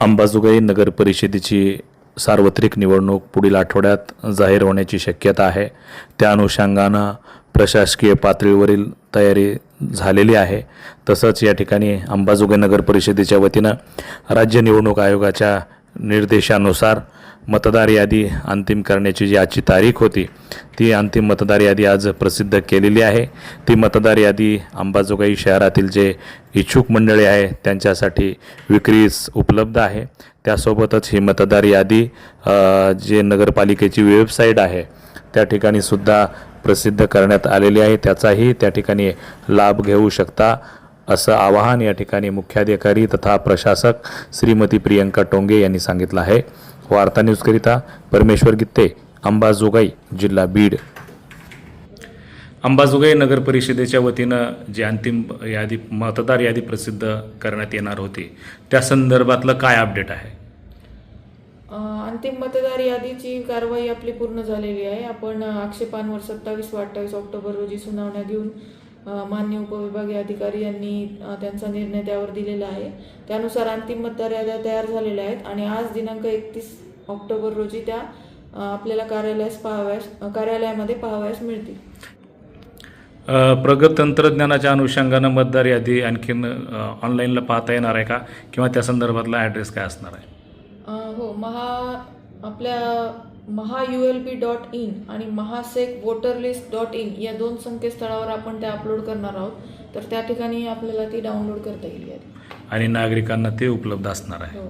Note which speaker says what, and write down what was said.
Speaker 1: अंबाजोगाई नगर परिषदेची सार्वत्रिक निवडणूक पुढील आठवड्यात जाहीर होण्याची शक्यता आहे. त्या अनुषंगानं प्रशासकीय पातळीवरील तयारी झालेली आहे. तसंच या ठिकाणी अंबाजोगाई नगर परिषदेच्या वतीनं राज्य निवडणूक आयोगाच्या निर्देशानुसार मतदार यादी अंतिम करण्याची जी आजची तारीख होती ती अंतिम मतदार यादी आज प्रसिद्ध केलेली आहे. ती मतदार यादी अंबाजोगाई शहरातील जे इच्छुक मंडळी आहे त्यांच्यासाठी विक्रीस उपलब्ध आहे. त्यासोबतच ही मतदार यादी जे नगरपालिकेची वेबसाईट आहे त्या ठिकाणी सुद्धा प्रसिद्ध करण्यात आलेली आहे. त्याचाही त्या ठिकाणी लाभ घेऊ शकता असं आवाहन या ठिकाणी मुख्याधिकारी तथा प्रशासक श्रीमती प्रियंका टोंगे यांनी सांगितलं आहे. वार्ता न्यूजकरिता परमेश्वर गित्ते अंबाजोगाई जिल्हा बीड. अंबाजोगाई नगर परिषदेच्या वतीनं जी अंतिम यादी मतदार यादी प्रसिद्ध करण्यात येणार होती त्या संदर्भातलं काय अपडेट आहे?
Speaker 2: अंतिम मतदार यादीची कारवाई आपली पूर्ण झालेली आहे. आपण आक्षेपांवर सत्तावीस व अठ्ठावीस ऑक्टोबर रोजी सुनावण्या घेऊन मान्य उपविभागीय अधिकारी यांनी त्यांचा निर्णय त्यावर दिलेला आहे. त्यानुसार अंतिम मतदार याद्या तयार झालेल्या आहेत आणि आज दिनांक एकतीस ऑक्टोबर रोजी त्या आपल्याला कार्यालयास पाहाव्यास कार्यालयामध्ये पाहावयास मिळतील.
Speaker 1: प्रगत तंत्रज्ञानाच्या अनुषंगानं मतदार यादी आणखीन ऑनलाईनला पाहता येणार आहे का? किंवा त्या संदर्भातला ॲड्रेस काय असणार आहे?
Speaker 2: हो महा आपल्या Maha U L B dot in आणि Mahasec voter list dot in या दोन संकेतस्थळावर आपण त्या अपलोड करणार आहोत. तर त्या ठिकाणी आपल्याला ती डाउनलोड करता येईल
Speaker 1: आणि नागरिकांना ते उपलब्ध असणार आहे.
Speaker 2: हो.